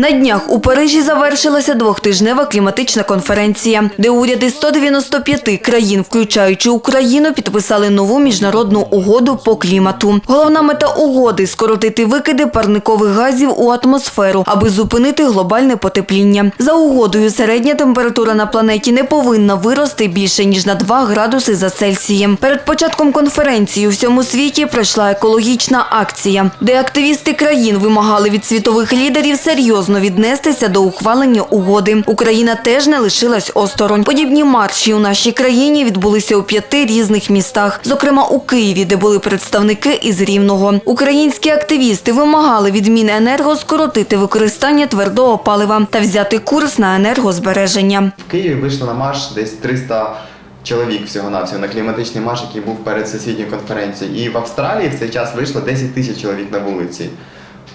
На днях у Парижі завершилася двохтижнева кліматична конференція, де уряди 195 країн, включаючи Україну, підписали нову міжнародну угоду по клімату. Головна мета угоди скоротити викиди парникових газів у атмосферу, аби зупинити глобальне потепління. За угодою середня температура на планеті не повинна вирости більше ніж на 2 градуси за Цельсієм. Перед початком конференції у всьому світі пройшла екологічна акція, де активісти країн вимагали від світових лідерів серйозно віднестися до ухвалення угоди. Україна теж не лишилась осторонь. Подібні марші у нашій країні відбулися у п'яти різних містах, зокрема у Києві, де були представники із Рівного. Українські активісти вимагали від Міненерго скоротити використання твердого палива та взяти курс на енергозбереження. В Києві вийшло на марш десь 300 чоловік всього-навсього на кліматичний марш, який був перед всесвітньою конференцією. І в Австралії в цей час вийшло 10 тисяч чоловік на вулиці.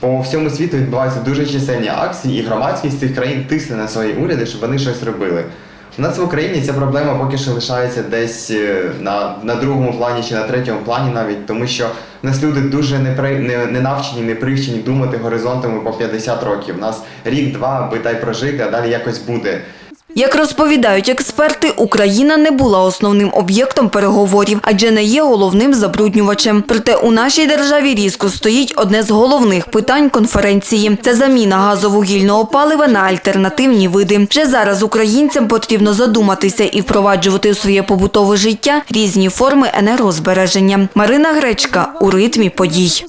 По всьому світу відбуваються дуже чисельні акції, і громадськість цих країн тисне на свої уряди, щоб вони щось робили. У нас в Україні ця проблема поки що лишається десь е, на, на другому плані чи на третьому плані навіть, тому що в нас люди дуже не, при, не, не навчені, не привчені думати горизонтами по 50 років. У нас рік-два, аби дай прожити, а далі якось буде. Як розповідають експерти, Україна не була основним об'єктом переговорів, адже не є головним забруднювачем. Проте у нашій державі різко стоїть одне з головних питань конференції це заміна газовугільного палива на альтернативні види. Вже зараз українцям потрібно задуматися і впроваджувати у своє побутове життя різні форми енергозбереження. Марина Гречка у ритмі подій.